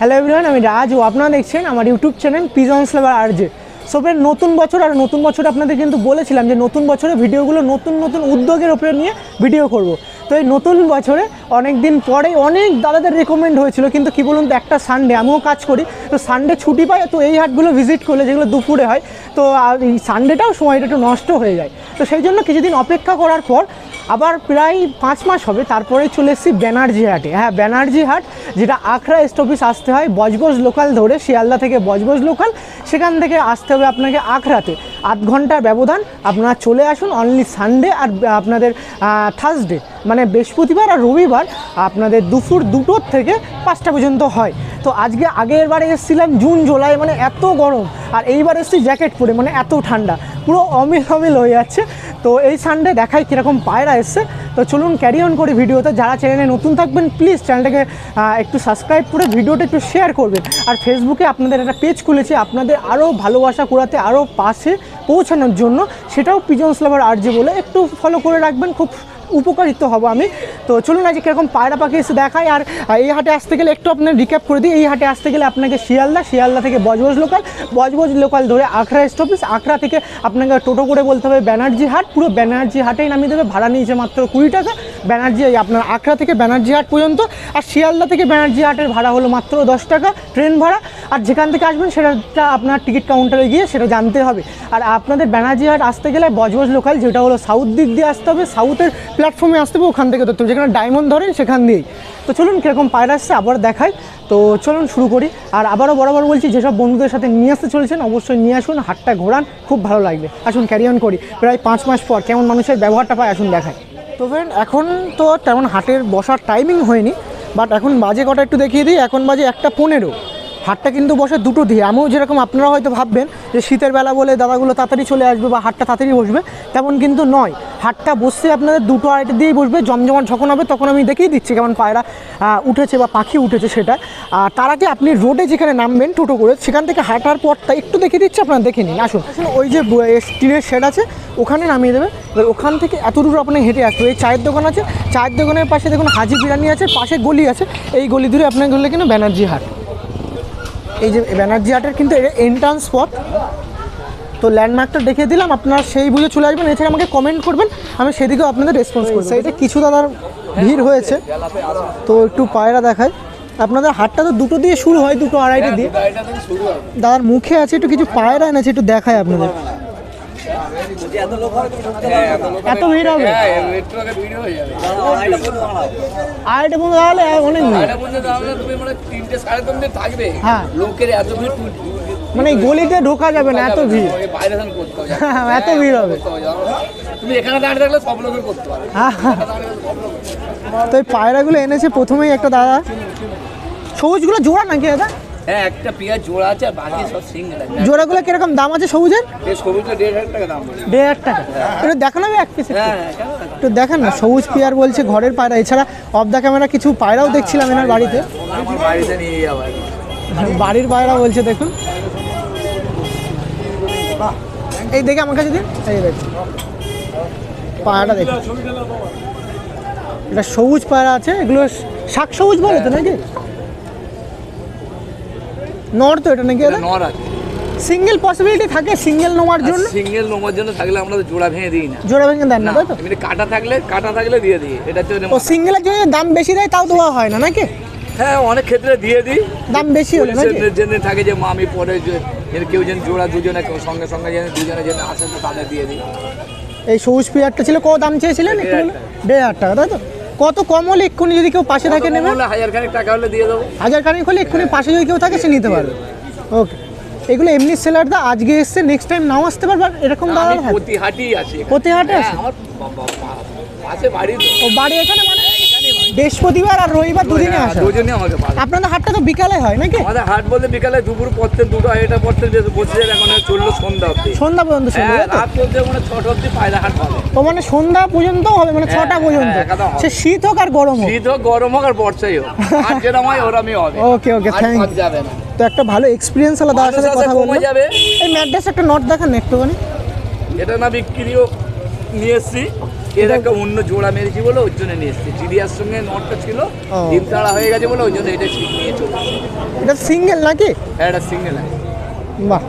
Hello everyone আমি রাজ ও আপনারা দেখছেন আমার ইউটিউব চ্যানেল পিজন স্লেভার আরজে সো ফ্রেন্ড নতুন বছর আর নতুন বছর আপনাদের কিন্তু বলেছিলাম যে নতুন বছরে ভিডিওগুলো নতুন নতুন উদ্যোগের উপরে নিয়ে ভিডিও করব। তো এই নতুন বছরে অনেক দিন পরে অনেক দাদাদের রেকমেন্ড হয়েছিল, কিন্তু কি বলুন তো, একটা সানডে আমিও কাজ করি, তো সানডে ছুটি পাই তো এই হাটগুলো ভিজিট করলে যেগুলো দুপুরে হয়, তো আর এই সানডেটাও সময়টা একটু নষ্ট হয়ে যায়। তো সেই জন্য কিছুদিন অপেক্ষা করার পর আবার প্রায় পাঁচ মাস হবে তারপরে চলে এসেছি ব্যানার্জি হাটে। হ্যাঁ ব্যানার্জি হাট, যেটা আখড়া স্টপিস আসতে হয়, বজবজ লোকাল ধরে শিয়ালদা থেকে বজবজ লোকাল সেখান থেকে আসতে হবে আপনাকে আখড়াতে। আধ ঘণ্টার ব্যবধান, আপনারা চলে আসুন অনলি সানডে আর আপনাদের থার্সডে মানে বৃহস্পতিবার আর রবিবার আপনাদের দুপুর দুটোর থেকে পাঁচটা পর্যন্ত হয়। তো আজকে আগের বারে এসেছিলাম জুন জুলাই মানে এত গরম, আর এইবার এসেছি জ্যাকেট পরে মানে এত ঠান্ডা। পুরো অমিল অমিল হয়ে যাচ্ছে। তো এই সানডে দেখাই কীরকম পায়রা এসছে। তো চলুন ক্যারি অন করি ভিডিওতে। যারা চ্যানেলে নতুন থাকবেন প্লিজ চ্যানেলটাকে একটু সাবস্ক্রাইব করে ভিডিওটা একটু শেয়ার করবেন। আর ফেসবুকে আপনাদের একটা পেজ খুলেছে, আপনাদের আরও ভালোবাসা করাতে আরও পাশে পৌঁছানোর জন্য। সেটাও পিজন্স লাভার আর্জি বলে। একটু ফলো করে রাখবেন, খুব উপকারিত হব আমি। তো চলুন আজকে কীরকম পায়রা পাখি এসে দেখাই। আর এই হাটে আসতে গেলে একটু আপনার রিক্যাপ করে দিই। এই হাটে আসতে গেলে আপনাকে শিয়ালদা শিয়ালদা থেকে বজবজ লোকাল বজবজ লোকাল ধরে আখড়া স্টপিস আখড়া থেকে আপনাকে টোটো করে বলতে হবে ব্যানার্জি হাট। পুরো ব্যানার্জি হাটেই নামিয়ে দেবে। ভাড়া নিয়েছে মাত্র কুড়ি টাকা। ব্যানার্জি আপনার আখড়া থেকে ব্যানার্জি হাট পর্যন্ত। আর শিয়ালদা থেকে ব্যানার্জি হাটের ভাড়া হলো মাত্র দশ টাকা। ট্রেন ভাড়া আর যেখান থেকে আসবেন সেটা আপনার টিকিট কাউন্টারে গিয়ে সেটা জানতে হবে। আর আপনাদের ব্যানার্জি হাট আসতে গেলে বজবজ লোকাল যেটা হলো সাউথ দিক দিয়ে আসতে হবে সাউথের প্ল্যাটফর্মে আসতে হবে, ওখান থেকে ধরতে হবে যেখানে ডায়মন্ড ধরেন, সেখান দিয়েই। তো চলুন কীরকম পায়রা আসছে, আবার দেখাই। তো চলুন শুরু করি। আর আবারও বরাবর বলছি, যেসব বন্ধুদের সাথে নিয়ে আসতে চলেছেন, অবশ্যই নিয়ে আসুন, হাটটা ঘোরান, খুব ভালো লাগবে। আসুন ক্যারি অন করি। প্রায় পাঁচ মাস পর কেমন মানুষের ব্যবহারটা পায়, আসুন দেখায় তো ফ্রেন্ড এখন তো তেমন হাটের বসার টাইমিং হয়নি বাট এখন বাজে কটা একটু দেখিয়ে দিই। এখন বাজে একটা পনেরো। হাটটা কিন্তু বসে দুটো দিয়ে। আমিও যেরকম আপনারা হয়তো ভাববেন যে শীতের বেলা বলে দাদাগুলো তাড়াতাড়ি চলে আসবে বা হাটটা তাড়াতাড়ি বসবে, তেমন কিন্তু নয়। হাটটা বসছে আপনাদের দুটো আড়াইটে দিয়েই বসবে। জমজমাট যখন হবে তখন আমি দেখিয়ে দিচ্ছি কেমন পায়রা উঠেছে বা পাখি উঠেছে সেটা। আর তার আগে আপনি রোডে যেখানে নামবেন টোটো করে, সেখান থেকে হাঁটার পরটা একটু দেখিয়ে দিচ্ছি, আপনারা দেখে নিন। আসুন আসুন, ওই যে টিনের শেড আছে, ওখানে নামিয়ে দেবে। এবার ওখান থেকে এত দূর আপনি হেঁটে আসবে এই চায়ের দোকান আছে। চায়ের দোকানের পাশে দেখুন হাজি বিরিয়ানি আছে, পাশে গলি আছে। এই গলি ধরে আপনার গেলে কিনা ব্যানার্জি হাট। এই যে ব্যানার্জি হাটের কিন্তু এন্ট্রান্স স্পট তো ল্যান্ডমার্কটা দেখে দিলাম আপনার সেই বুঝে চলে আসবেন। এছাড়া আমাকে কমেন্ট করবেন আমি সেদিকেও আপনাদের রেসপন্স করব। সেইটা কিছু দাদার ভিড় হয়েছে। তো একটু পায়রা দেখায় আপনাদের হাটটা তো দুটো দিয়ে শুরু হয় দুটো আড়াইটা দিয়ে। দাদার মুখে আছে একটু কিছু পায়রা এনেছে একটু দেখায় আপনাদের। এত ভিড় হবে? আড়াইটে পর্যন্ত তাহলে অনেক ভিড়। হ্যাঁ। লোকের এত ভিড় মানে গলিতে ঢোকা যাবে না এত ভিড়। করতে হবে। এত ভিড় হবে। তুমি এখানে দাঁড়িয়ে থাকলে সব লোকের করতে পারে হ্যাঁ তো এই পায়রাগুলো এনেছে প্রথমেই একটা দাদা। সবুজগুলো জোড়া নাকি দাদা? হ্যাঁ একটা পেঁয়াজ জোড়া আছে আর বাকি সব সিঙ্গেল আছে। জোড়াগুলো কীরকম দাম আছে সবুজের? এই সবুজটা দেড় হাজার টাকা দাম দেড় হাজার টাকা। একটু দেখানো এক পিস হ্যাঁ হ্যাঁ কেন না? একটু দেখান না সবুজ পিয়ার বলছে ঘরের পায়রা। এছাড়া অফ দ্য ক্যামেরা কিছু পায়রাও দেখছিলাম এনার বাড়িতে। বাড়িতে নিয়ে যাব বাড়ির পায়রা বলছে দেখুন। এই দেখে আমার কাছে দিন। এই দেখুন। পায়রাটা দেখুন। এটা সবুজ পায়রা আছে এগুলো শাক সবুজ বলে তো নাকি? নর তো এটা নাকি নর আছে। সিঙ্গেল পসিবিলিটি থাকে সিঙ্গেল নেওয়ার জন্য? সিঙ্গেল নোমার জন্য থাকলে আমরা তো জোড়া ভেঙে দিই না। জোড়া ভেঙে দেন না তাই তো? এমনি কাটা থাকলে কাটা থাকলে দিয়ে দিই। এটা হচ্ছে ও সিঙ্গেলের জন্য দাম বেশি দেয় তাও দেওয়া হয় না নাকি? হ্যাঁ অনেক ক্ষেত্রে দিয়ে দিই। দাম বেশি হলে নাকি? জন্য থাকে যে মা আমি পরে যে- কেউ যেন জোড়া দুজনে কেউ সঙ্গে সঙ্গে যেন দুজনে যেন আসে তো তাদের দিয়ে দিই। এই সবুজ পিয়ারটা ছিল কত দাম চেয়েছিলেন? দেড় হাজার টাকা তাই তো? কত কম হলে এক্ষুনি যদি কেউ পাশে থাকে নেবে হাজার খানিক টাকা হলে দিয়ে দেবো। হাজার খানিক হলে এক্ষুনি পাশে যদি কেউ থাকে সে নিতে পারবে। ওকে। এগুলো এমনি সেলার দা আজকে এসছে নেক্সট টাইম নাও আসতে পারবে এরকম দাদা আমি প্রতি হাটেই আছে প্রতি হাটে হ্যাঁ, আছে আমার পাশে বাড়ি ও বাড়ি এখানে মানে? বৃহস্পতিবার আর রবিবার দুদিনে আসে। দুজনই আমাকে পাবে আপনাদের হাটটা তো বিকালে হয় নাকি? আমাদের হাট বলতে বিকালে দুপুর পড়তে দুটো এটা পড়তে যে বসে যাবে এখন চলল সন্ধ্যা অব্দি সন্ধ্যা পর্যন্ত হ্যাঁ রাত চলতে মানে ছটা অব্দি পায়রা হাট পাবে ও মানে সন্ধ্যা পর্যন্ত হবে মানে ছটা হ্যাঁ, পর্যন্ত। হ্যাঁ, সে শীত হোক আর গরম হোক। শীত হোক গরম হোক আর বর্ষাই হোক। আর যেরকম হয় ওরমই হবে। ওকে, ওকে, বাদ যাবে না। তো একটা ভালো এক্সপিরিয়েন্স হলো দাদার সাথে কথা বললাম যাবে। এই ম্যাড্রেস একটা নট দেখান একটুখানি। এটা না বিক্রিও নিয়ে এসছি। এর একটা অন্য জোড়া মেরেছি বলে ওর জন্য নিয়ে এসেছি। চিড়িয়ার সঙ্গে নটটা ছিল। ডিম তাড়া হয়ে গেছে বলে ওই জন্য এটা নিয়ে চলে এটা সিঙ্গেল নাকি? হ্যাঁ এটা সিঙ্গেল বাহ।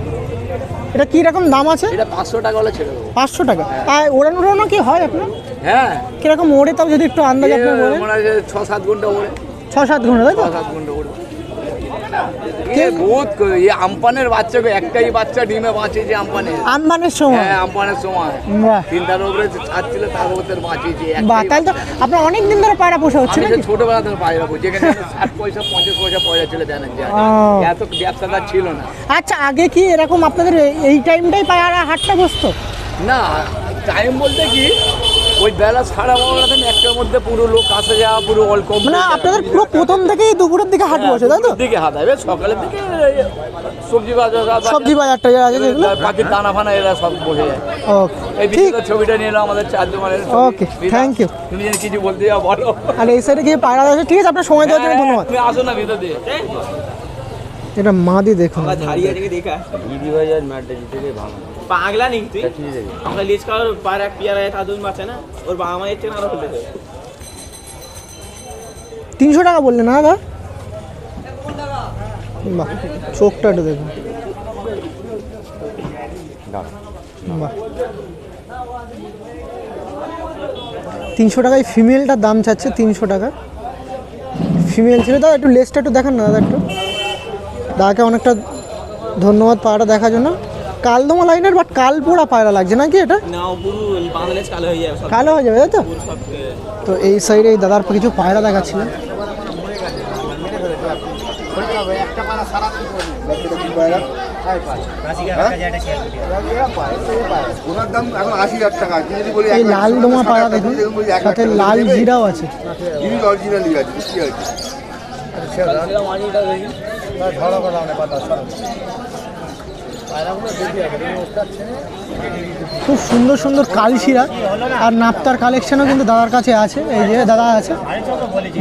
এটা কি রকম দাম আছে? এটা পাঁচশো টাকা হলে ছেড়ে দেবো। পাঁচশো টাকা। আর ওড়ানো ওড়ানো কি হয় আপনার? হ্যাঁ। কীরকম ওড়ে তাও যদি একটু আন্দাজ আপনি এ বলেন হয় ছ সাত ঘণ্টা ওড়ে। ছ সাত ঘণ্টা তাই ছ তো? সাত ঘণ্টা ওড়ে। এ বহুত এই আমপানের বাচ্চা একটাই বাচ্চা ডিমে বাঁচিয়েছে আমপানের সময়? হ্যাঁ আমপানের সময়। তিনটার উপরে ছাড়ছিল তার উপরে বাঁচিয়েছি। বাহ তাহলে তো আপনার অনেক দিন ধরে পায়রা পোষা হচ্ছে নাকি? ছোটবেলা ষাট পয়সা পঞ্চাশ পয়সা পয়সা ছিল জানেন? যে এত ব্যবসাদার ছিল না। আচ্ছা আগে কি এরকম আপনাদের এই- এই টাইমটাই পায়রা হাটটা বসতো? না টাইম বলতে কি ওই বেলা সাড়ে বারোটা থেকে একটার মধ্যে পুরো লোক আসে যাওয়া পুরো অল কম মানে আপনাদের পুরো প্রথম থেকেই দুপুরের দিকে হাট বসে তাই তো? দিকে হাত হবে সকালের দিকে সবজি বাজার সবজি বাজারটা যা আছে যেগুলো? পাখির দানা ফানা এরা সব বসে যায়। ওকে এই ছবিটা নিয়ে এলো আমাদের চার দোকানের Okay, thank you. তুমি যদি কিছু বলতে যাও বলো। আর এই সাইডে গিয়ে পায়রা আছে ঠিক আছে আপনার সময় দেওয়ার জন্য ধন্যবাদ। তুমি আসো না ভিতর দিয়ে। এটা মাদি দেখুন। হারিয়ে দেখা। বিধি বাজার ম্যাটটা জিতে ভালো। পাগলা নেই তুই? লিজ করার পার এক পিয়ার আছে তাদের বাচ্চা না? ওর বাবা মা এর থেকে আরও খুলে তিনশো টাকা বললেন না দাদা? বাহ চোখটা একটু দেখুন। বাহ। তিনশো টাকায় ফিমেলটার দাম চাচ্ছে তিনশো টাকা। ফিমেল ছিল। দাদা একটু লেসটা একটু দেখান না দাদা একটু। দাদাকে অনেকটা ধন্যবাদ পায়রা দেখার জন্য। কালদমা লাইনের বাট কালপোড়া পায়রা লাগছে নাকি এটা? কালো হয়ে যাবে হয়ে তাই তো? তো এই সাইডে এই দাদার কিছু পায়রা এই লাল দমা পায়রা দেখুন সাথে লাল জিরাও আছে। খুব সুন্দর সুন্দর কালশিরা আর নাপ্তার কালেকশনও কিন্তু দাদার কাছে আছে। এই যে দাদা আছে।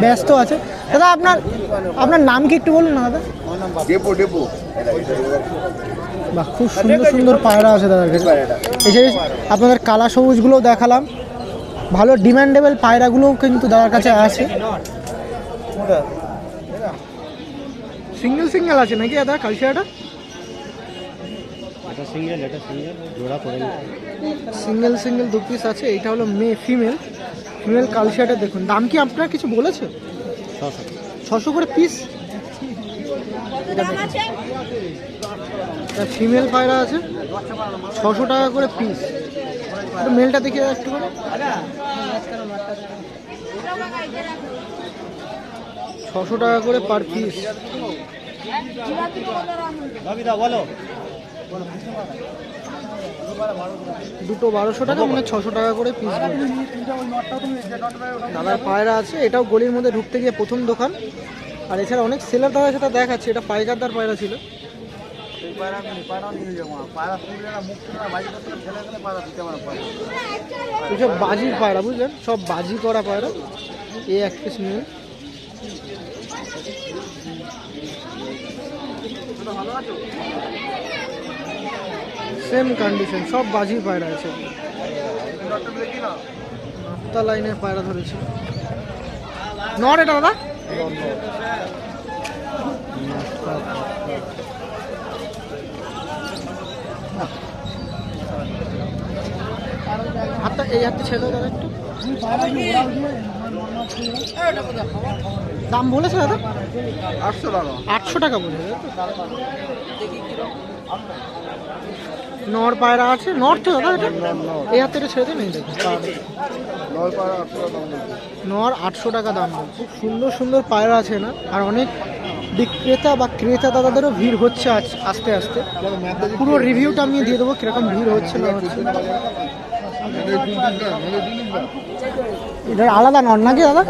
ব্যস্ত আছে। দাদা আপনার আপনার নাম কি একটু বলুন না দাদা? ডেপো ডেপো। বাহ খুব সুন্দর সুন্দর পায়রা আছে দাদার কাছে। এই যে আপনাদের কালা সবুজগুলোও দেখালাম। ভালো ডিমান্ডেবল পায়রাগুলোও কিন্তু দাদার কাছে আছে। সিঙ্গেল সিঙ্গেল আছে নাকি দাদা কালশিরাটা সিঙ্গেল এটা সিঙ্গেল জোড়া করে সিঙ্গেল সিঙ্গেল দু পিস আছে এইটা হলো মে ফিমেল ফিমেল কালশিয়াটা দেখুন। দাম কি আপনার কিছু বলেছে? ছশো। করে পিস ফিমেল পায়রা আছে ছশো টাকা করে পিস মেলটা দেখে একটু করে। ছশো টাকা করে পার পিস বলো। দুটো বারোশো টাকা মানে ছশো টাকা করে পিস দাদার পায়রা আছে এটাও গলির মধ্যে ঢুকতে গিয়ে প্রথম দোকান। আর এছাড়া অনেক সেলার দাদার সাথে দেখাচ্ছে এটা পাইকারদার পায়রা ছিল। এসব বাজির পায়রা বুঝলেন? সব বাজি করা পায়রা। এই এক পিস নিয়ে। সেম কন্ডিশন সব বাজির পায়রা আছে। নাপ্তা লাইনের পায়রা ধরেছে। নর এটা দাদা? হাতটা এই হাতটা ছেড়ে দাদা একটু। দাম বলেছে দাদা? আটশো টাকা। আটশো টাকা বলেছে? নর পায়রা আছে নর তো দাদা এটা? এই হাতে এটা ছেড়ে দিন এই। নর আটশো টাকা দাম। খুব সুন্দর সুন্দর পায়রা আছে না? আর অনেক বিক্রেতা বা ক্রেতা দাদাদেরও ভিড় হচ্ছে আজ- আস্তে আস্তে। পুরো রিভিউটা আমি দিয়ে দেবো কীরকম ভিড় হচ্ছে না হচ্ছে। এটা আলাদা নর নাকি দাদা?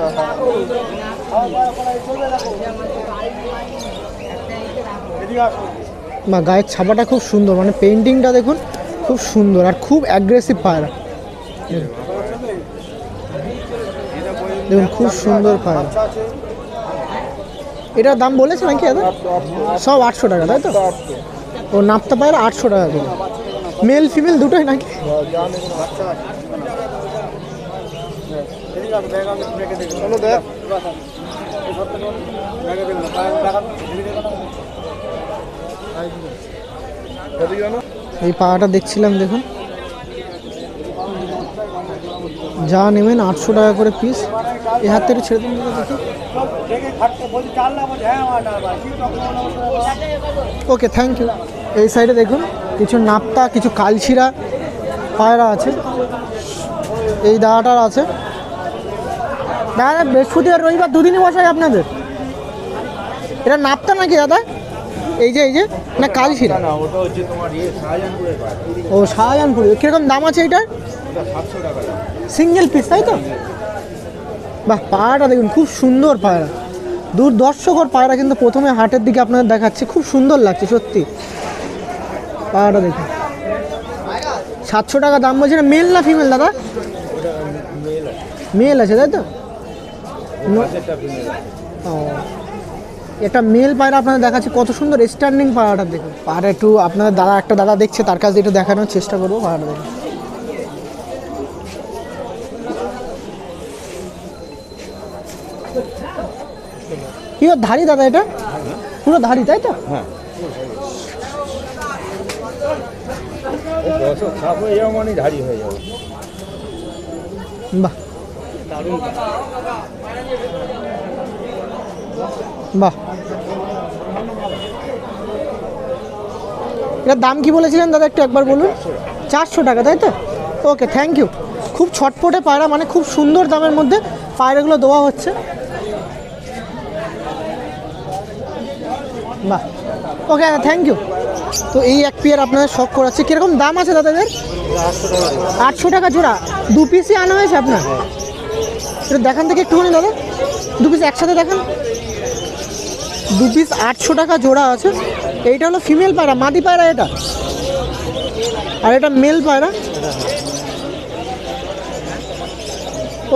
বা গায়ের ছাপাটা খুব সুন্দর মানে পেন্টিংটা দেখুন, খুব সুন্দর আর খুব অ্যাগ্রেসিভ পায়রা। দেখুন, খুব সুন্দর পায়রা। এটার দাম বলেছে নাকি দাদা? সব আটশো টাকা, তাই তো? ও, নাপতে পায়রা আটশো টাকা করে। মেল ফিমেল দুটোই নাকি? এই পাড়াটা দেখছিলাম, দেখুন। যা নেবেন আটশো টাকা করে পিস এই হাত থেকে ছেড়ে দিন ওকে থ্যাংক ইউ এই সাইডে দেখুন, কিছু নাপ্তা, কিছু কালছিরা পায়রা আছে। এই দাদাটার আছে। দাদা, বৃহস্পতিবার রবিবার দুদিনই বসায় আপনাদের। এটা নাপ্তা নাকি দাদা? এই যে এই যে না তোমার ইয়ে ও শাহজাহানপুরি। কীরকম দাম আছে এটার? সিঙ্গেল পিস তাই তো? বাহ পায়রাটা দেখুন খুব সুন্দর পায়রা দূর দর্শকর পায়রা কিন্তু প্রথমে হাটের দিকে আপনাদের দেখাচ্ছে। খুব সুন্দর লাগছে সত্যি। পায়রাটা দেখুন। সাতশো টাকা দাম বলছে না মেল না ফিমেল দাদা? মেল আছে। তাই তো? ও। একটা মেল পায়রা আপনাদের দেখাচ্ছে কত সুন্দর স্ট্যান্ডিং পায়রাটা দেখুন। পায়রা একটু আপনাদের দাদা একটা দাদা দেখছে তার কাছে একটু দেখানোর চেষ্টা করব পায়রাটা দেখুন। কি ধাড়ি দাদা এটা? পুরো ধাড়ি তাই তো? হ্যাঁ। বাহ। বাহ। এটার দাম কি বলেছিলেন দাদা একটু একবার বলুন? চারশো টাকা, তাই তো? ওকে থ্যাংক ইউ খুব ছটপটে পায়রা মানে খুব সুন্দর দামের মধ্যে পায়রাগুলো দেওয়া হচ্ছে। বাহ। ওকে, দাদা থ্যাংক ইউ তো এই এক পেয়ার আপনাদের শখ করাচ্ছে। কীরকম দাম আছে দাদাদের? আটশো টাকা জোড়া। দু পিসই আনা হয়েছে আপনার? এটা দেখান থেকে একটুখানি, দাদা। দু পিস একসাথে দেখান। দু পিস আটশো টাকা জোড়া আছে। এইটা হলো ফিমেল পায়রা মাদি পায়রা এটা। আর এটা মেল পায়রা।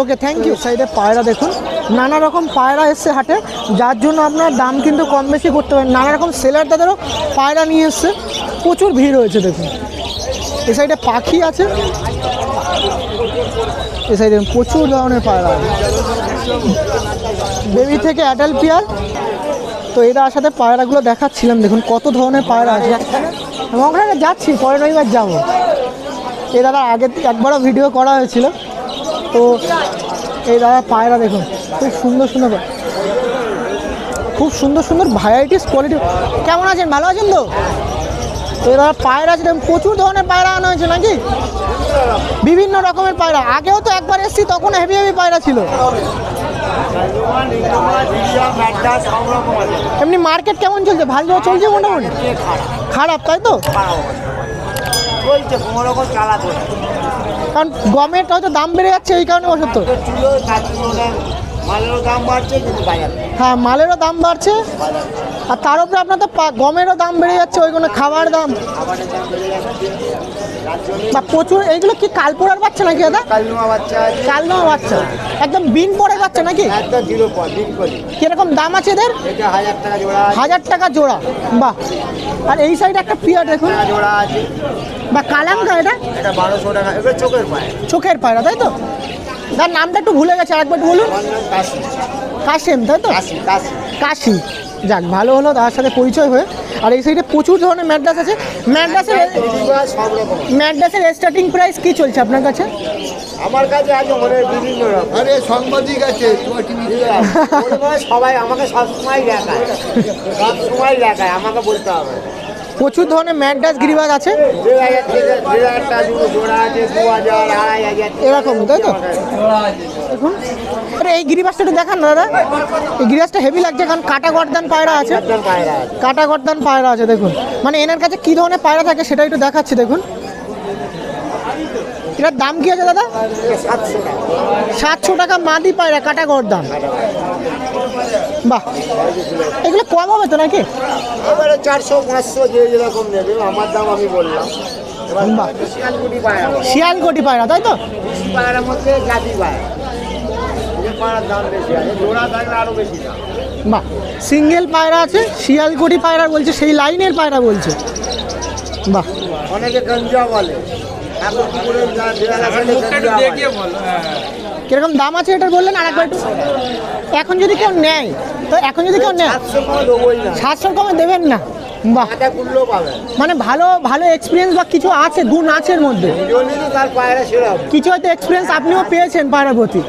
ওকে থ্যাংক ইউ সাইডে পায়রা দেখুন। নানা রকম পায়রা এসছে হাটে। যার জন্য আপনার দাম কিন্তু কম বেশি করতে পারেন। নানা রকম সেলার তাদেরও পায়রা নিয়ে এসছে। প্রচুর ভিড় হয়েছে দেখুন। এ সাইডে পাখি আছে। এ সাইডে প্রচুর ধরনের পায়রা বেবি থেকে অ্যাডাল্ট পিয়ার তো এরা সাথে পায়রাগুলো দেখাচ্ছিলাম দেখুন কত ধরনের পায়রা আছে। এবং ওখানে যাচ্ছি পরের রবিবার যাব। এ দাদা আগে একবারও ভিডিও করা হয়েছিল। তো এই দাদা পায়রা দেখুন খুব সুন্দর সুন্দর খুব সুন্দর সুন্দর ভ্যারাইটিস কোয়ালিটি কেমন আছেন? ভালো আছেন তো? তো এই দাদা পায়রা আছে দেখুন, প্রচুর ধরনের পায়রা আনা হয়েছে নাকি? বিভিন্ন রকমের পায়রা। আগেও তো একবার এসেছি তখন হেভি হেভি পায়রা ছিল। এমনি মার্কেট কেমন চলছে? ভালো চলছে মোটামুটি? খারাপ তাই তো? চলছে কোনো রকম চালাতে কারণ গমের হয়তো দাম বেড়ে যাচ্ছে এই কারণে চুলো মালেরও দাম বাড়ছে কিন্তু বাজার। হ্যাঁ মালেরও দাম বাড়ছে। আর তার উপরে আপনার তো গমেরও দাম বেড়ে যাচ্ছে ওইগুলো খাবার দাম। বা প্রচুর এইগুলো কি কালপোড়ার বাচ্চা নাকি দাদা? কালনুমা বাচ্চা আছে। বাচ্চা। একদম বিন পড়ে বাচ্চা নাকি? একদম জিরো পর দিন কীরকম দাম আছে এদের? এটা হাজার টাকা জোড়া আছে। হাজার টাকা জোড়া। বাহ। আর এই সাইডে একটা পিয়ার দেখুন। জোড়া আছে। বা কালাঙ্কা এটা? এটা বারোশো টাকা চোখের পায়। চোখের পায়রা তাই তো? তার নামটা একটু ভুলে গেছে আরেকবার বলুন। কাশি কাশেম। তাই তো? কাশি যাক ভালো হলো তার সাথে পরিচয় হয়ে। আর এই সাইডে প্রচুর ধরনের ম্যাড্রাস আছে। ম্যাড্রাসের ম্যাড্রাসের স্টার্টিং প্রাইস কি চলছে আপনার কাছে? আমার কাছে আছে অনেক বিভিন্ন রকম। আরে সাংবাদিক আছে হয় সবাই আমাকে সবসময় দেখায়। সবসময় দেখায় আমাকে বলতে হবে। প্রচুর ধরনের ম্যাড্রাস গিরিবাজ আছে। এরকম, তাই তো? দেখুন। আরে এই গিরিবাসটা একটু দেখান দাদা। এই গিরিবাসটা হেভি লাগছে কারণ কাটা গর্দান পায়রা আছে। কাটা গর্দান পায়রা আছে। দেখুন। মানে এনার কাছে কী ধরনের পায়রা থাকে সেটা একটু দেখাচ্ছি দেখুন। এটার দাম কি আছে দাদা? সাতশো টাকা। মাদি পায়রা কাটা গর্দান। বাহ। এগুলো কম হবে তো নাকি? এবারে চারশো পাঁচশো যে যেরকম নেবে আমার দাম আমি বললাম। শিয়ালকুটি পায়রা। তাই তো? পায়রার মধ্যে জাতি পায়রা। পায়রার দাম বেশি আছে জোড়া থাকলে আরও বেশি দাম। বাহ সিঙ্গেল পায়রা আছে শিয়ালকোটি পায়রা বলছে সেই লাইনের পায়রা বলছে। বাহ অনেকে গঞ্জা বলে। বলে। কীরকম দাম আছে এটা বললেন? আর একবার এখন যদি কেউ নেয় তো এখন যদি কেউ নেয় সাতশোর কমে দেবেন না। বাহ। মানে ভালো ভালো এক্সপিরিয়েন্স বা কিছু আছে গুণ আছে মধ্যে? কিছু হয়তো এক্সপিরিয়েন্স আপনিও পেয়েছেন পায়রার প্রতি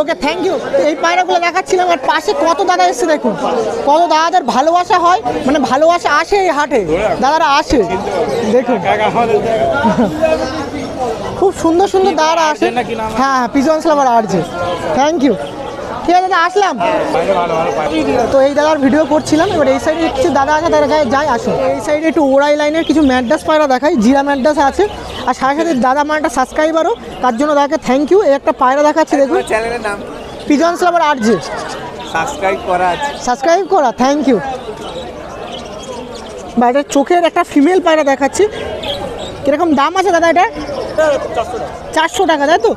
ওকে থ্যাংক ইউ এই পায়রাগুলো দেখাচ্ছিলাম আর পাশে কত দাদা এসছে দেখুন। কত দাদাদের ভালোবাসা হয় মানে ভালোবাসা আসে এই হাটে। দাদারা আসে দেখুন। খুব সুন্দর সুন্দর দাদারা আসে। হ্যাঁ হ্যাঁ পিজন স্লাবার আসছে। থ্যাংক ইউ ঠিক আছে দাদা আসলাম। তো এই দাদার ভিডিও করছিলাম এবার এই সাইডে কিছু দাদা আছে গায়ে যাই আসুন। এই সাইডে একটু ওড়াই লাইনের কিছু ম্যাডাস পায়রা দেখাই জিরা ম্যাডাস আছে। আর সাথে সাথে দাদা আমার একটা সাবস্ক্রাইবারও তার জন্য দাদাকে থ্যাংক ইউ এই একটা পায়রা দেখাচ্ছে দেখুন। চ্যানেলের নাম। পিজন স্লাবার আর্টজে সাবস্ক্রাইব করা আছে। সাবস্ক্রাইব করা থ্যাংক ইউ বা এটা চোখের একটা ফিমেল পায়রা দেখাচ্ছি। কীরকম দাম আছে দাদা এটা? চারশো টাকা তাই তো?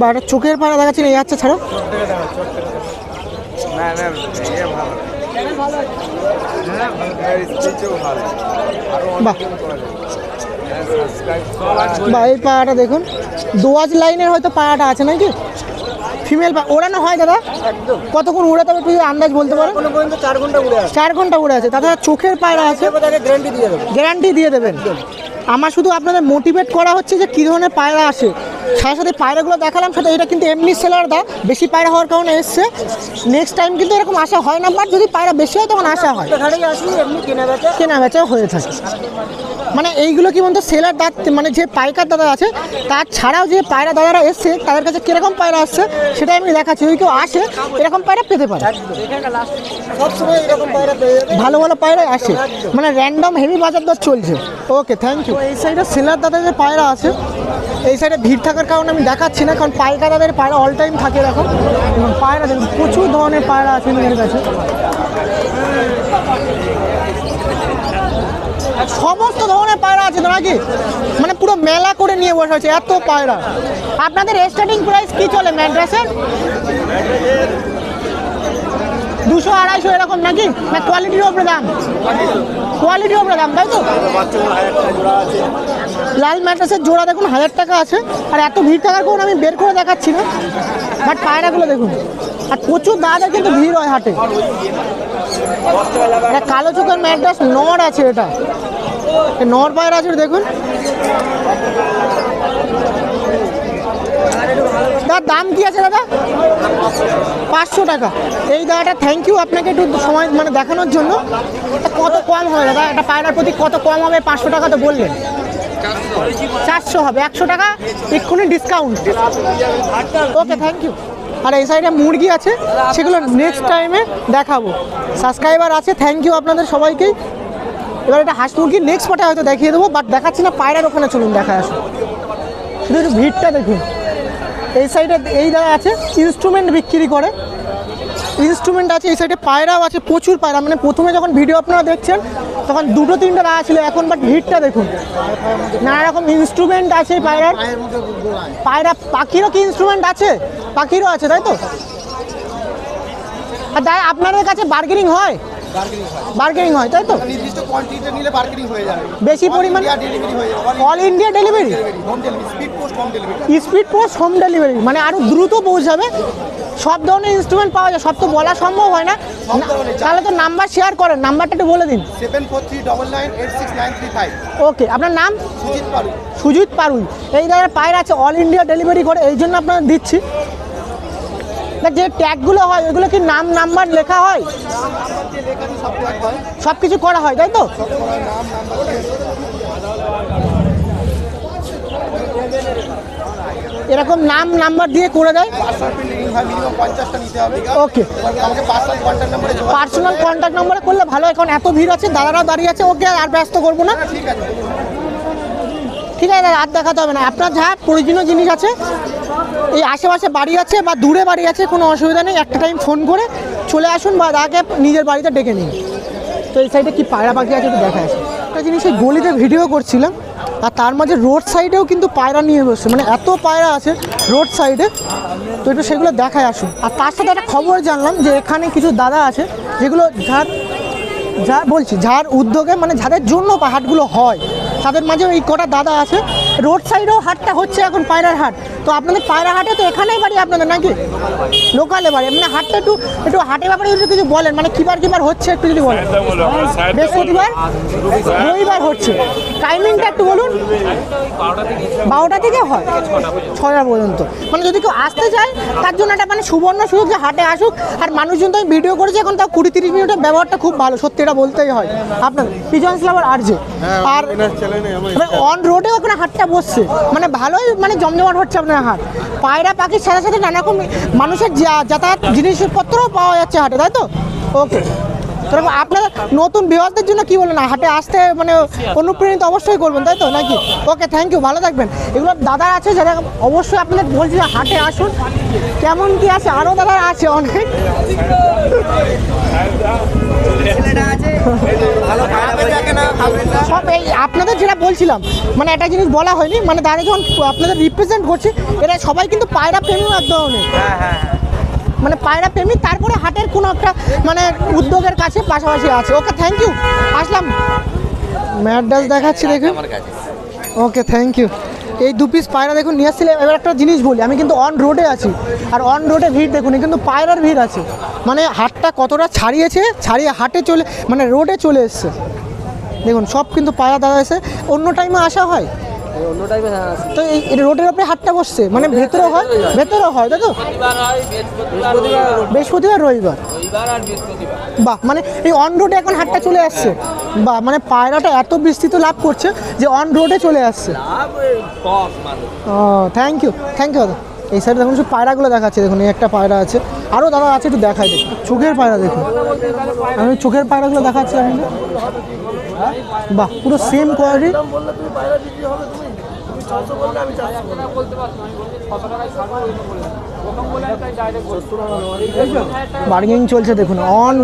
বা এটা চোখের পায়রা দেখাচ্ছি না এই আচ্ছা ছাড়ো। না না ইয়ে হ্যাঁ বা এই পায়রাটা দেখুন দোয়াজ লাইনের হয়তো পায়রাটা আছে নাকি? ফিমেল ওড়ানো হয় দাদা? কতক্ষণ উড়াতে হবে একটু যদি আন্দাজ বলতে পারো চার ঘণ্টা আসে চার ঘণ্টা উড়ে আছে। তাছাড়া চোখের পায়রা আছে। গ্যারান্টি দিয়ে দেবো। গ্যারান্টি দিয়ে দেবেন। আমার শুধু আপনাদের মোটিভেট করা হচ্ছে যে কী ধরনের পায়রা আসে। সাথে সাথে পায়রাগুলো দেখালাম সাথে এটা কিন্তু এমনি সেলার দা বেশি পায়রা হওয়ার কারণে এসছে। নেক্সট টাইম কিন্তু এরকম আসা হয় না বাট যদি পায়রা বেশি হয় তখন আসা হয় কেনা বেচা হয়ে থাকে। মানে এইগুলো কি বলতো সেলার দাঁত মানে যে পাইকার দাদা আছে তার ছাড়াও যে পায়রা দাদারা এসছে তাদের কাছে কীরকম পায়রা আসছে সেটাই আমি দেখাচ্ছি। যদি কেউ আসে এরকম পায়রা পেতে পারে। পায়রা ভালো ভালো পায়রা আসে। মানে র্যান্ডম হেভি বাজার দর চলছে। ওকে থ্যাংক ইউ এই সাইডে সেলার দাদা যে পায়রা আছে এই সাইডে ভিড় থাকার কারণে আমি দেখাচ্ছি না কারণ পাইকার দাদের পায়রা অল টাইম থাকে এরকম। এবং পায়রা প্রচুর ধরনের পায়রা আছে নিজের কাছে। সমস্ত ধরনের পায়রা আছে তো নাকি? মানে পুরো মেলা করে নিয়ে বসে আছে, এত পায়রা। আপনাদের স্টার্টিং প্রাইস কি চলে ম্যাড্রাসের? দুশো আড়াইশো এরকম নাকি? না কোয়ালিটির ওপরে দাম? কোয়ালিটির ওপরে দাম, তাই তো? লাল ম্যাট্রাসের জোড়া দেখুন, হাজার টাকা আছে। আর এত ভিড় থাকার কারণে আমি বের করে দেখাচ্ছি না। বাট পায়রাগুলো দেখুন, আর প্রচুর দাদার কিন্তু ভিড় হয় হাটে। কালো চোখের ম্যাট্রাস, নর আছে এটা। নর পায়রা আছে দেখুন। তার দাম কি আছে দাদা? পাঁচশো টাকা। এই দাদাটা থ্যাংক ইউ আপনাকে একটু সময় মানে দেখানোর জন্য। কত কম হবে দাদা? একটা পায়রার প্রতি কত কম হবে পাঁচশো টাকা তো বললেন। চারশো হবে। একশো টাকা? এক্ষুনি ডিসকাউন্ট ওকে থ্যাংক ইউ আর এই সাইডে মুরগি আছে। সেগুলো নেক্সট টাইমে দেখাবো। সাবস্ক্রাইবার আছে থ্যাংক ইউ আপনাদের সবাইকেই। এবার এটা হাঁস মুরগি নেক্সট পাটে হয়তো দেখিয়ে দেবো বাট দেখাচ্ছি না, পায়রার ওখানে চলুন, দেখা আসুন শুধু একটু ভিড়টা দেখুন। এই সাইডে এই দাদা আছে ইনস্ট্রুমেন্ট বিক্রি করে। ইনস্ট্রুমেন্ট আছে, এই সাইডে পায়রাও আছে, প্রচুর পায়রা। মানে প্রথমে যখন ভিডিও আপনারা দেখছেন, তখন দুটো, তিনটে দাদা ছিল, এখন বাট ভিড়টা দেখুন। নানা রকম ইনস্ট্রুমেন্ট আছে পায়রার। পায়ের, পাখিরও কি ইনস্ট্রুমেন্ট আছে? পাখিরও আছে, তাই তো? আর তাই আপনাদের কাছে বার্গেনিং হয় বার্গেনিং হয়। তাই তো? নির্দিষ্ট কোয়ান্টিটি নিলে মার্কেটিং হয়ে যাবে বেশি পরিমাণ ডেলিভারি হয়ে যাবে all India delivery home delivery speed post home delivery speed post home delivery মানে আরও দ্রুত পৌঁছাবে। সব ধরনের ইনস্ট্রুমেন্ট পাওয়া যায় সব তো বলা সম্ভব হয় না। তাহলে তো নাম্বার শেয়ার করেন নাম্বারটা একটু বলে দিন। Seven four three double nine eight six nine three five okay আপনার নাম? সুজিত পারু সুজিত পারুই এই দাদার পায়ের আছে অল ইন্ডিয়া ডেলিভারি করে এই জন্য আপনার দিচ্ছি। দেখ যে ট্যাগগুলো হয় ওগুলো কি নাম, নাম্বার লেখা হয়? সব কিছু করা হয়, তাই তো? এরকম নাম, নাম্বার দিয়ে করে দেয়? ওকে পার্সোনাল কন্ট্যাক্ট নাম্বারে নম্বরে করলে ভালো এখন এত ভিড় আছে, দাদারাও দাঁড়িয়ে আছে, ওকে আর ব্যস্ত করব না। ঠিক আছে ঠিক আছে আর দেখাতে হবে না। আপনার যা প্রয়োজনীয় জিনিস আছে, এই আশেপাশে বাড়ি আছে বা দূরে বাড়ি আছে, কোনো অসুবিধা নেই। একটা টাইম ফোন করে চলে আসুন বা দাদাকে নিজের বাড়িতে ডেকে নিন। তো এই সাইডে কি পায়রা পাখি আছে একটু দেখা আছে একটা জিনিস এই গলিতে ভিডিও করছিলাম, আর তার মাঝে রোড সাইডেও কিন্তু পায়রা নিয়ে বসছে মানে এত পায়রা আছে রোড সাইডে তো একটু সেগুলো দেখায় আসুন। আর তার সাথে একটা খবর জানলাম যে এখানে কিছু দাদা আছে, যেগুলো যার যা বলছি, যার উদ্যোগে মানে যাদের জন্য হাটগুলো হয় তাদের মাঝে এই কটা দাদা আছে। রোড সাইডেও হাটটা হচ্ছে এখন পায়রার হাট। তো আপনাদের পায়রা হাটে তো এখানেই বাড়ি আপনাদের নাকি? লোকালে বাড়ি। মানে হাটটা একটু একটু হাটের ব্যাপারে যদি কিছু বলেন। মানে কিবার কিবার হচ্ছে একটু যদি বলেন। বৃহস্পতিবার রবিবার হচ্ছে। টাইমিংটা একটু বলুন। বারোটা থেকে হয় ছটা পর্যন্ত। মানে যদি কেউ আসতে চায় তার জন্য একটা মানে সুবর্ণ সুযোগ যে হাটে আসুক। আর মানুষজন তো আমি ভিডিও করেছি এখন তাও কুড়ি তিরিশ মিনিটের ব্যবহারটা খুব ভালো। সত্যি এটা বলতেই হয়। আপনার পিজন্স লাভার আর যে। আর অন রোডেও ওখানে হাটটা বসছে মানে ভালোই মানে জমজমাট হচ্ছে আপনার হাট পায়রা পাখির সাথে সাথে নানা রকম মানুষের যাতায়াত জিনিসপত্রও পাওয়া যাচ্ছে হাটে, তাই তো? ওকে তারপর আপনার নতুন বিবাহদের জন্য কি বলেন হাটে আসতে মানে অনুপ্রাণিত অবশ্যই করবেন, তাই তো? নাকি? ওকে থ্যাংক ইউ ভালো থাকবেন। এগুলো দাদা আছে যারা অবশ্যই আপনাদের বলছি হাটে আসুন। কেমন কি আছে? আরও দাদা আছে অনেক। সব এই আপনাদের যেটা বলছিলাম মানে একটা জিনিস বলা হয়নি মানে দাদা যখন আপনাদের রিপ্রেজেন্ট করছে এরা সবাই কিন্তু পায়রা প্রেমী এক ধরনের। মানে পায়রা প্রেমী তারপরে হাটের কোনো একটা মানে উদ্যোগের কাছে পাশাপাশি আছে। ওকে থ্যাংক ইউ আসলাম। ম্যাডাস দেখাচ্ছি দেখুন ওকে থ্যাংক ইউ এই দু পিস পায়রা দেখুন নিয়ে আসছিলে এবার একটা জিনিস বলি আমি কিন্তু অন রোডে আছি। আর অন রোডে ভিড় দেখুন কিন্তু পায়রার ভিড় আছে। মানে হাটটা কতটা ছাড়িয়েছে ছাড়িয়ে হাটে চলে মানে রোডে চলে এসছে। দেখুন সব কিন্তু পায়রা দাদা এসে অন্য টাইমে আসা হয়? অন্য টাইপের তো এই রোডের ওপরে হাটটা বসছে? মানে ভেতরে হয়? ভেতরে হয় তাই তো? বৃহস্পতিবার রবিবার। বাহ মানে এই অন রোডে এখন হাটটা চলে আসছে? বাহ মানে পায়রাটা এত বিস্তৃত লাভ করছে যে অন রোডে চলে আসছে। ও থ্যাংক ইউ থ্যাংক ইউ দাদা। এই সাইডে দেখুন পায়রাগুলো দেখাচ্ছে, দেখুন, এই একটা পায়রা আছে। আরও দাদা আছে, একটু দেখাই দেখুন চোখের পায়রা দেখুন। আমি চোখের পায়রাগুলো দেখাচ্ছি আপনাদের। বাহ, পুরো সেম কোয়ালিটি বার্গেনিং চলছে, দেখুন। অন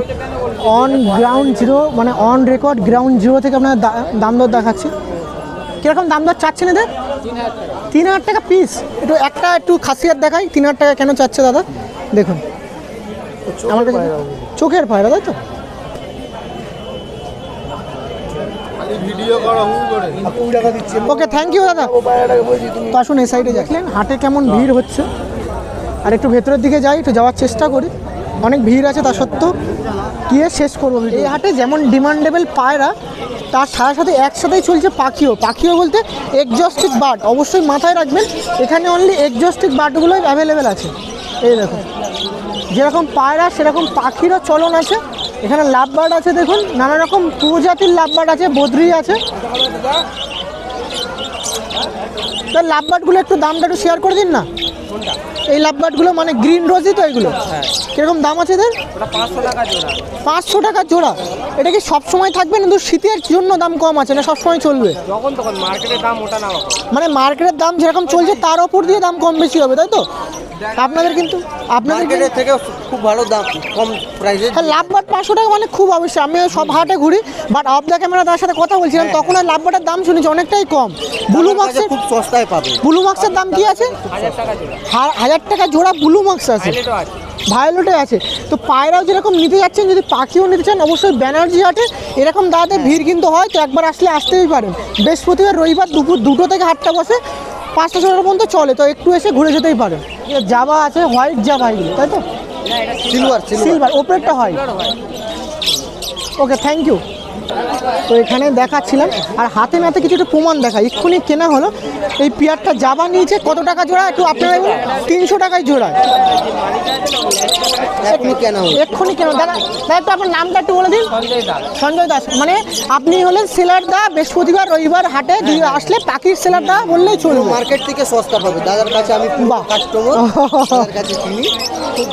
অন গ্রাউন্ড জিরো মানে অন রেকর্ড গ্রাউন্ড জিরো থেকে আপনার দাম দর দেখাচ্ছি। কীরকম দাম দর চাচ্ছেন এদের? তিন হাজার টাকা পিস একটু একটা একটু খাসিয়াত দেখাই তিন হাজার টাকা কেন চাচ্ছে দাদা? দেখুন। আমার কাছে চোখের পায়রা তাই তো? ওকে থ্যাংক ইউ দাদা। তো আসুন এই সাইডে দেখলেন হাটে কেমন ভিড় হচ্ছে। আর একটু ভেতরের দিকে যাই একটু যাওয়ার চেষ্টা করি। অনেক ভিড় আছে তা সত্ত্বেও। গিয়ে শেষ করব। এই হাটে যেমন ডিমান্ডেবল পায়রা তার সাথে সাথে একসাথেই চলছে পাখিও। পাখিও বলতে এক্সস্টিক বার্ড অবশ্যই মাথায় রাখবেন, এখানে অনলি এক্সস্টিক বার্ডগুলোই অ্যাভেলেবেল আছে। এই দেখুন, যেরকম পায়রা, সেরকম পাখিরও চলন আছে। এখানে লাভ বার্ড আছে দেখুন নানা রকম প্রজাতির লাভ বার্ড আছে, বদ্রি আছে। লাভ বার্ডগুলো একটু দামটা একটু শেয়ার করে দিন না? এই লাভ বার্ডগুলো মানে গ্রিন রোজই তো এগুলো? কীরকম দাম আছে এদের? পাঁচশো টাকা জোড়া। পাঁচশো টাকা জোড়া। এটা কি সবসময় থাকবে? না শীতের জন্য দাম কম আছে না সবসময় চলবে? তখন মানে মার্কেটের দাম যেরকম চলছে তার ওপর দিয়ে দাম কম বেশি হবে তাই তো? আপনাদের কিন্তু আপনাদের থেকে খুব ভালো দাম কম প্রাইসে হ্যাঁ লাভ বাট পাঁচশো টাকা মানে খুব অবশ্যই। আমি সব হাটে ঘুরি বাট অফ দ্য ক্যামেরা তার সাথে কথা বলছিলাম তখন ওই লাভ বাটের দাম শুনেছি অনেকটাই কম। ব্লু মাক্সের খুব সস্তায় পাবে। ব্লু মাক্সের দাম কি আছে? হাজার টাকা জোড়া। হা- হাজার টাকা জোড়া ব্লু মাক্স আছে। ভায়োলেটে আছে। তো পায়রাও যেরকম নিতে যাচ্ছেন যদি পাখিও নিতে চান অবশ্যই ব্যানার্জি হাটে এরকম দাদাতে ভিড় কিন্তু হয় তো একবার আসলে আসতেই পারেন। বৃহস্পতিবার রবিবার দুপুর দুটো থেকে হাটটা বসে পাঁচটা ছটা পর্যন্ত চলে তো একটু এসে ঘুরে যেতেই পারেন। জাবা আছে হোয়াইট জাবা এগুলো তাই তো? সিলভার সিলভার ওপরেরটা হয় ওকে থ্যাংক ইউ তো এখানে দেখাচ্ছিলাম। আর হাতে নাতে কিছু একটু প্রমাণ দেখা। এক্ষুনি কেনা হলো। এই পেয়ারটা জাবা নিয়েছে কত টাকা জোড়া? একটু আপনারা তিনশো টাকায় জোড়া। এখনই কেনা হলো। এক্ষুনি কেন দাদা দাদা একটু আপনার নামটা একটু বলে দিন। সঞ্জয় দাস। মানে আপনি হলেন সেলার দা বৃহস্পতিবার রবিবার হাটে আসলে পাখির সেলার দা বললেই চলবে। মার্কেট থেকে সস্তা পাবে। দাদার কাছে আমি বাহ। কাস্টমার কাছে কিনি।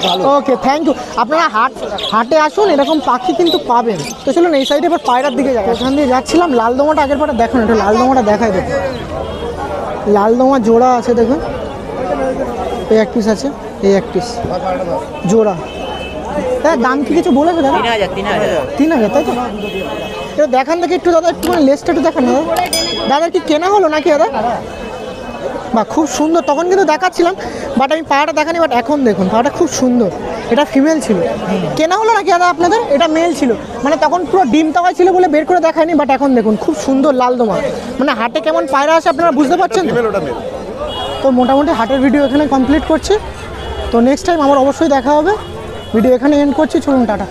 ভালো। ওকে থ্যাংক ইউ আপনারা হাট হাটে আসুন এরকম পাখি কিন্তু পাবেন। তো চলুন এই সাইডে এবার পায়রার দিকে ওখান দিয়ে যাচ্ছিলাম লালদোমাটা আগের পাটা দেখুন একটু লালদোমাটা দেখাই দেখুন লালদোমা জোড়া আছে দেখুন এই এক পিস আছে এই এক পিস জোড়া। হ্যাঁ দাম কি কিছু বলেছে দাদা? তিন হাজার তাই তো? এটা দেখান দেখি একটু দাদা একটু মানে লেসটা একটু দেখান দাদা। দাদা কি কেনা হলো নাকি দাদা? বা খুব সুন্দর তখন কিন্তু দেখাচ্ছিলাম বাট আমি পাড়াটা দেখানি বাট এখন দেখুন পাড়াটা খুব সুন্দর। এটা ফিমেল ছিল। কেনা হলো নাকি দাদা আপনাদের? এটা মেল ছিল। মানে তখন পুরো ডিম তাওয়া ছিল বলে বের করে দেখায়নি বাট এখন দেখুন খুব সুন্দর লাল দোমা। মানে হাটে কেমন পায়রা আছে আপনারা বুঝতে পারছেন? তো? মোটামুটি হাটের ভিডিও এখানে কমপ্লিট করছি। তো নেক্সট টাইম আমার অবশ্যই দেখা হবে। ভিডিও এখানে এন্ড করছি চলুন টাটা।